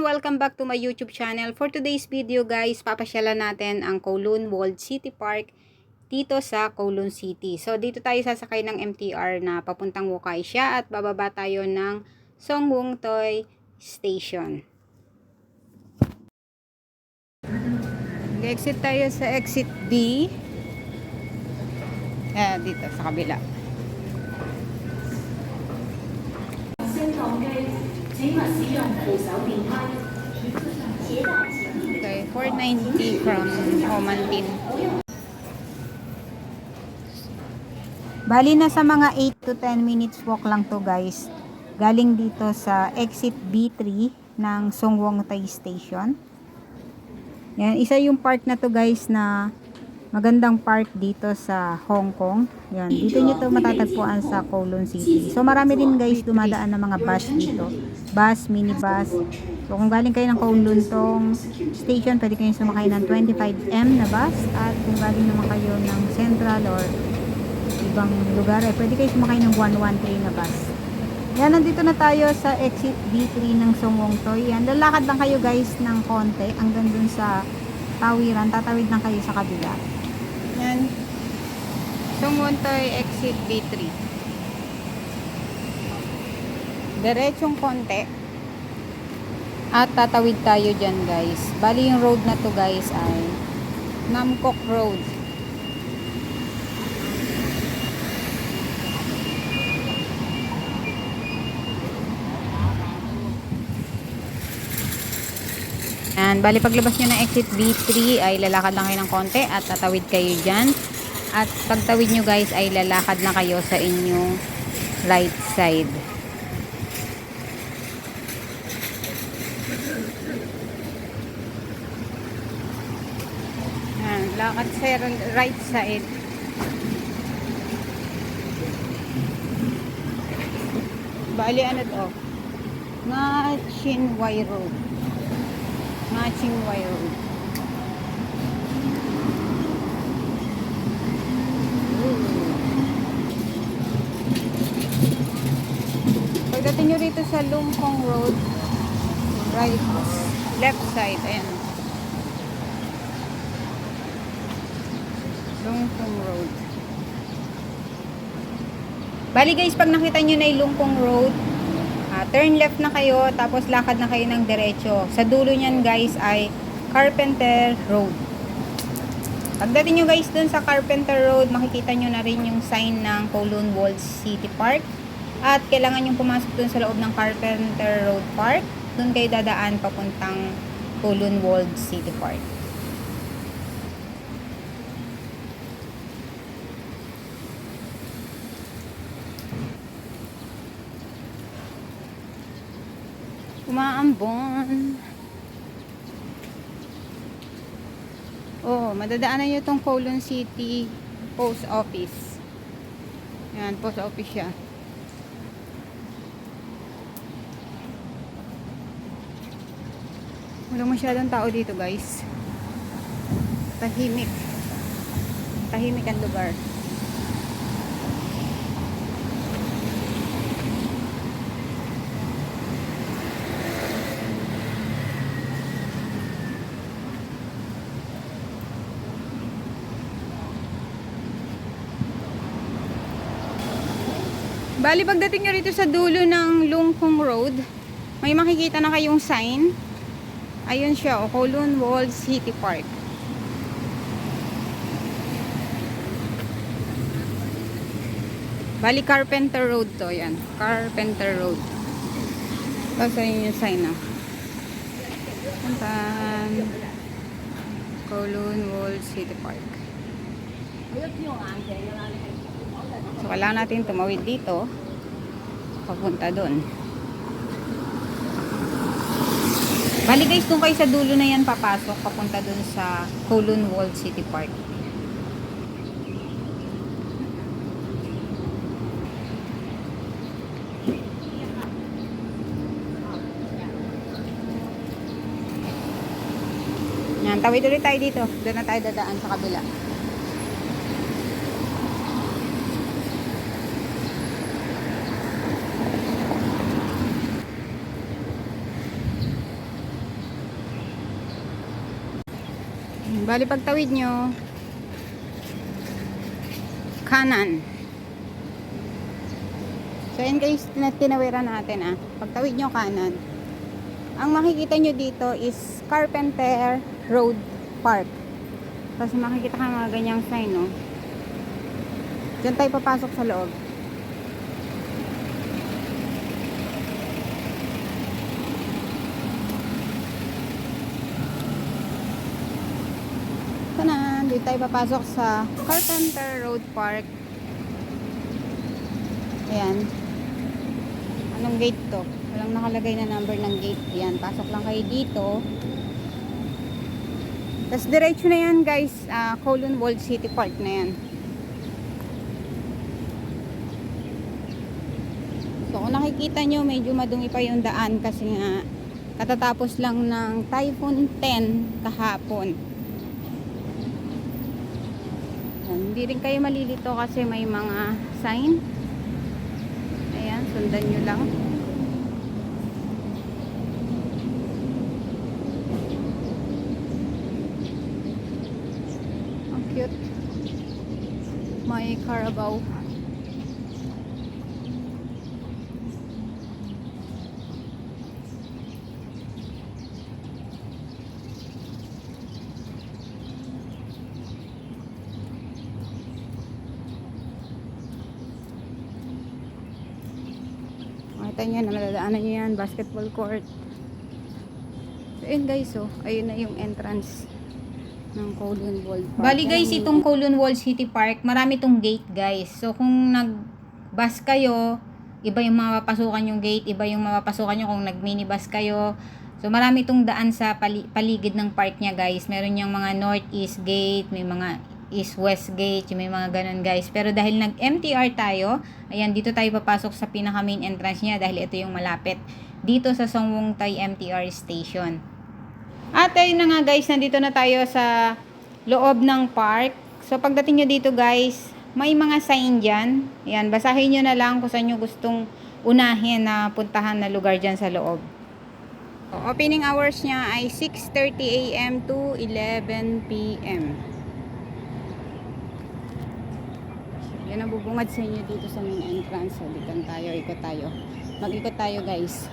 Welcome back to my YouTube channel. For today's video guys, papasyalan natin ang Kowloon World City Park dito sa Kowloon City. So dito tayo sasakay ng MTR na papuntang Wukaisha at bababa tayo ng Songwon Toy Station. Exit tayo sa exit B. Eh, dito sa kabila. 升降 Okay, 490 from Omantin. Bali na sa mga 8 to 10 minutes walk lang to guys. Galing dito sa exit B3 ng Songwong Tai Station. Yan, isa yung park na to guys na magandang park dito sa Hong Kong. Yan, dito nyo to matatagpuan sa Kowloon City. So marami din guys dumadaan ng mga bus dito. Bus, minibus. So kung galing kayo ng Kowloon tong station, pwede kayong sumakay ng 25M na bus. At kung galing naman kayo ng Central or ibang lugar, eh, pwede kayo sumakay ng 113 na bus. Yan, nandito na tayo sa exit B3 ng Songwon Toy. Yan, lalakad lang kayo guys ng konti hanggang dun sa tawiran. Tatawid lang kayo sa kabila. Yan. Songwon Toy exit B3. Diretsong konti. At tatawid tayo dyan guys. Bali yung road na to guys ay Namkok Road. And bali paglabas nyo ng exit B3 ay lalakad lang kayo ng konti at tatawid kayo dyan. At pagtawid nyo guys ay lalakad na kayo sa inyong right side. Yan, lakad sa right side. Bali ano to? Nga Chinway Road. Chinway Road. Pagdating nyo rito sa Lungkong Road, right, left side, ayan. Lungkong Road. Bali guys, pag nakita nyo na yung Lungkong Road, turn left na kayo, tapos lakad na kayo ng diretso. Sa dulo niyan guys ay Carpenter Road. Pagdating nyo guys dun sa Carpenter Road, makikita nyo na rin yung sign ng Kowloon Walls City Park. At kailangan nyo pumasok dun sa loob ng Carpenter Road Park. Dun kayo dadaan papuntang Kowloon Walls City Park. Umaambon. Oh, madadaanan nyo itong Kowloon City Post Office. Yan, post office siya. Walang masyadong tao dito guys. Tahimik. Tahimik ang lugar. Bali, pagdating nyo rito sa dulo ng Lungkong Road, may makikita na kayong sign. Ayun siya, o Kowloon Wall City Park. Bali, Carpenter Road to, yan. Carpenter Road. Tapos ayun yung sign na. Puntan. Kowloon Wall City Park. So, kailangan natin tumawid dito. Papunta doon. Bali guys, kung kayo sa dulo na yan papasok, papunta doon sa Kowloon World City Park. Yan, tawid ulit tayo dito. Doon na tayo dadaan sa kabila. Bali pagtawid nyo, kanan. So guys, tina- tinawiran natin ah. Pagtawid nyo kanan. Ang makikita nyo dito is Carpenter Road Park. Tapos makikita ka mga ganyang sign, no? Diyan tayo papasok sa loob. Ito na, dito tayo papasok sa Carpenter Road Park. Ayan. Anong gate to? Walang nakalagay na number ng gate. Ayan, pasok lang kayo dito. Tapos diretso na yan guys, uh, Kowloon World City Park na yan. So kung nakikita nyo, medyo madumi pa yung daan kasi nga katatapos lang ng Typhoon 10 kahapon. Ayan, hindi rin kayo malilito kasi may mga sign. Ayan, sundan nyo lang. Ang cute. May Carabao. Makita nyo na madadaanan nyo yan, basketball court. So, yun guys, oh, ayun na yung entrance ng Kowloon World Park. Bali guys, itong Kowloon World City Park, marami itong gate guys. So, kung nag-bus kayo, iba yung mapapasukan yung gate, iba yung mapapasukan nyo kung nag-minibus kayo. So, marami itong daan sa pali- paligid ng park niya guys. Meron yung mga north-east gate, may mga east-west gate, yung may mga ganun guys. Pero dahil nag-MTR tayo, ayan, dito tayo papasok sa pinaka main entrance niya dahil ito yung malapit dito sa Songwon Tai MTR station. At ayun na nga guys, nandito na tayo sa loob ng park. So pagdating nyo dito guys, may mga sign dyan. Ayan, basahin nyo na lang kung saan nyo gustong unahin na puntahan na lugar dyan sa loob. Opening hours niya ay 6.30 a.m. to 11 p.m. Yan ang bubungad sa inyo dito sa main entrance. Dito tayo, ikot tayo. Mag-ikot tayo guys.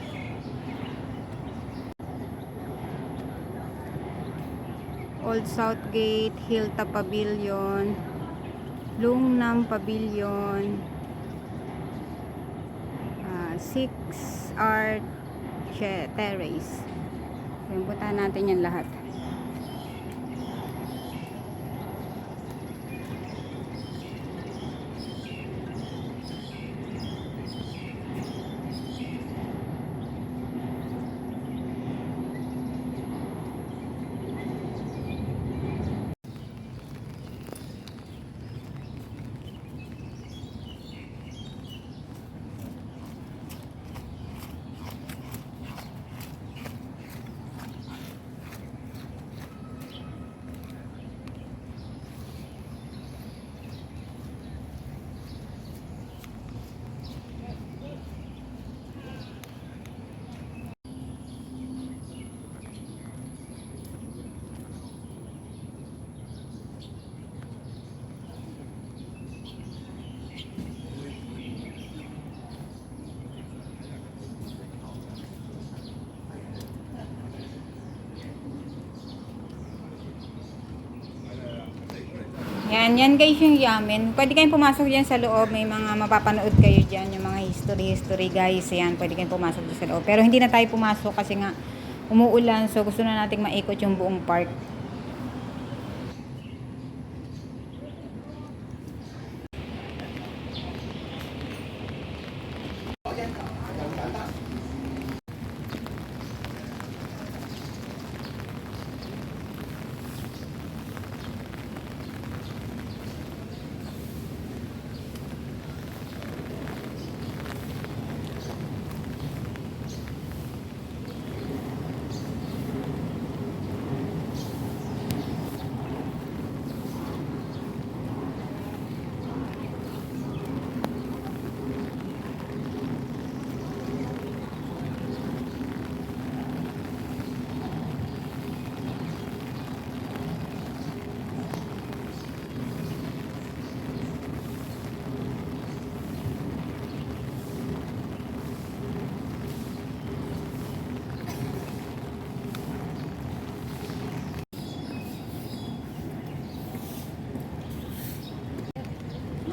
Old Southgate, Hilltop Pavilion, Lungnam Pavilion, ah, Six Art Che- Terrace. Yan, natin yan lahat. Yan, yan guys yung yamen. Pwede kayong pumasok dyan sa loob. May mga mapapanood kayo dyan. Yung mga history, history guys. Yan, pwede kayong pumasok dyan sa loob. Pero hindi na tayo pumasok kasi nga umuulan. So gusto na nating maikot yung buong park.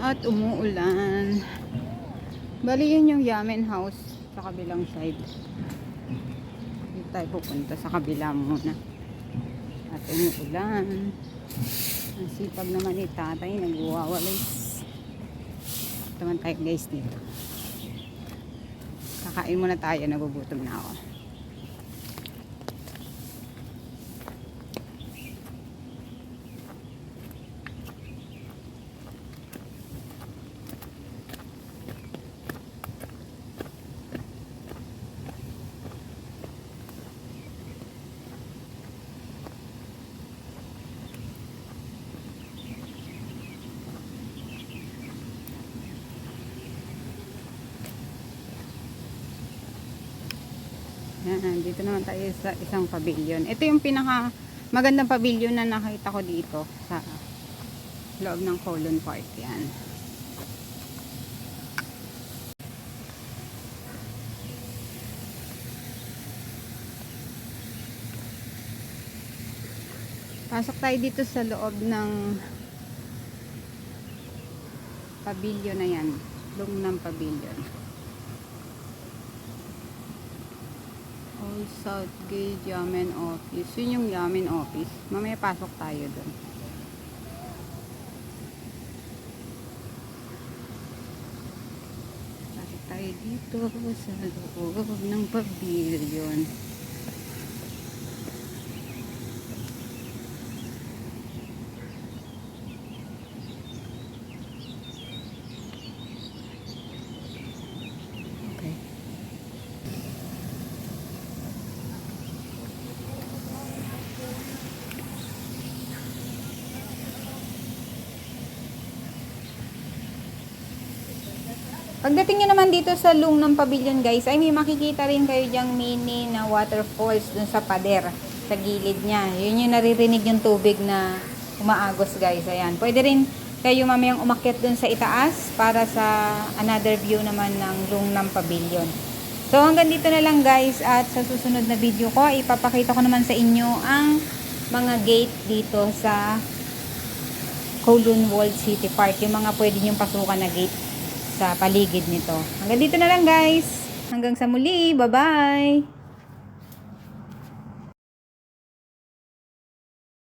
At umuulan. Bali yun yung Yamen House sa kabilang side. Dito tayo pupunta sa kabila muna. At umuulan. Ang sipag naman ni tatay, nagwawalis. Taman tayo guys dito. Kakain muna tayo, nagugutom na ako. Yan, dito naman tayo sa isang pavilion. Ito yung pinaka magandang pavilion na nakita ko dito sa loob ng Colon Park. Yan. Pasok tayo dito sa loob ng pavilion na yan. Loob ng pavilion. Old Southgate Yamen Office. Yun yung Yamen Office. Mamaya pasok tayo doon. Pasok tayo dito sa loob ng pavilion. Pagdating nyo naman dito sa Lung ng Pavilion guys, ay may makikita rin kayo dyang mini na waterfalls dun sa pader, sa gilid niya. Yun yung naririnig yung tubig na umaagos guys. Ayan. Pwede rin kayo mamayang umakyat dun sa itaas para sa another view naman ng Lung ng Pavilion. So hanggang dito na lang guys at sa susunod na video ko, ipapakita ko naman sa inyo ang mga gate dito sa Kowloon World City Park. Yung mga pwede nyong pasukan na gate sa paligid nito. Hanggang dito na lang guys. Hanggang sa muli. Bye-bye.